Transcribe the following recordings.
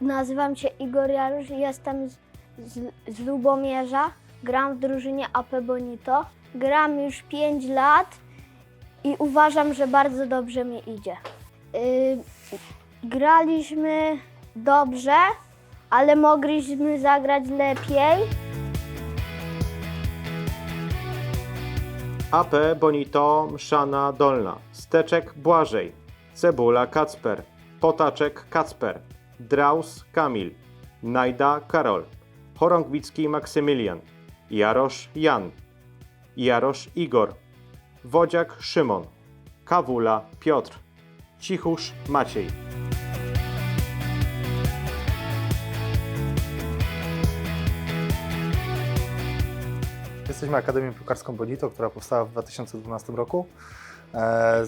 Nazywam się Igor Jarusz, jestem z, z, z Lubomierza. Gram w drużynie AP Bonito. Gram już 5 lat i uważam, że bardzo dobrze mi idzie. Yy, graliśmy dobrze, ale mogliśmy zagrać lepiej. AP Bonito Mszana Dolna, Steczek Błażej, Cebula Kacper, Potaczek Kacper, Draus Kamil, Najda Karol, Chorągwicki Maksymilian, Jarosz Jan, Jarosz Igor, Wodziak Szymon, Kawula Piotr, Cichusz Maciej. Jesteśmy Akademią Piłkarską Bonito, która powstała w 2012 roku. E,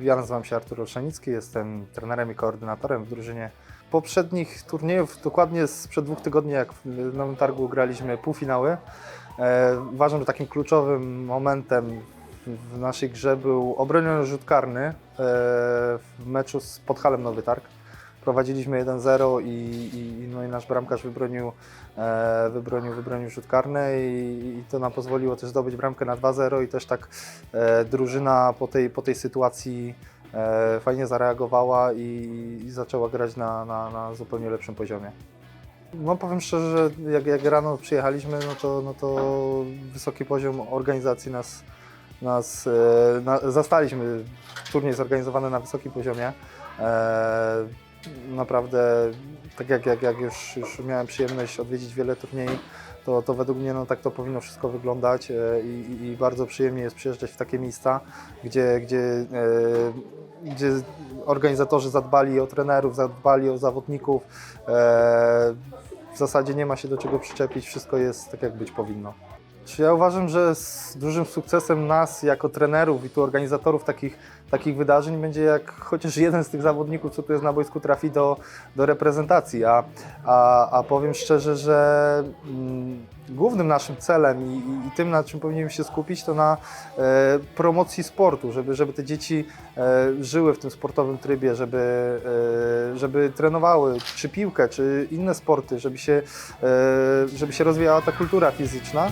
Ja nazywam się Artur Olszanicki, jestem trenerem i koordynatorem w drużynie poprzednich turniejów, dokładnie sprzed dwóch tygodni, jak w Nowym Targu graliśmy półfinały. E, Uważam, że takim kluczowym momentem w- w naszej grze był obroniony rzut karny e, w meczu z Podhalem Nowy Targ. Prowadziliśmy 1-0 i, i, no i nasz bramkarz wybronił, e, wybronił, wybronił rzut karny i, i to nam pozwoliło też zdobyć bramkę na 2-0 i też tak e, drużyna po tej, po tej sytuacji e, fajnie zareagowała i, i zaczęła grać na, na, na zupełnie lepszym poziomie. No powiem szczerze, że jak, jak rano przyjechaliśmy, no to, no to wysoki poziom organizacji nas, nas e, na, zastaliśmy. Turniej zorganizowany na wysokim poziomie. E, naprawdę, tak jak, jak, jak już, już miałem przyjemność odwiedzić wiele turniejów, to, to według mnie no, tak to powinno wszystko wyglądać e, i, i- bardzo przyjemnie jest przyjeżdżać w takie miejsca, gdzie, gdzie, e, gdzie organizatorzy zadbali o trenerów, zadbali o zawodników. E, w zasadzie nie ma się do czego przyczepić, wszystko jest tak jak być powinno. Ja uważam, że z dużym sukcesem nas jako trenerów i tu organizatorów takich, takich wydarzeń będzie jak chociaż jeden z tych zawodników, co tu jest na boisku, trafi do, do reprezentacji. A, a, a powiem szczerze, że mm, głównym naszym celem i, i, i tym, na czym powinniśmy się skupić, to na e, promocji sportu, żeby, żeby te dzieci e, żyły w tym sportowym trybie, żeby, e, żeby trenowały czy piłkę, czy inne sporty, żeby się, e, żeby się rozwijała ta kultura fizyczna.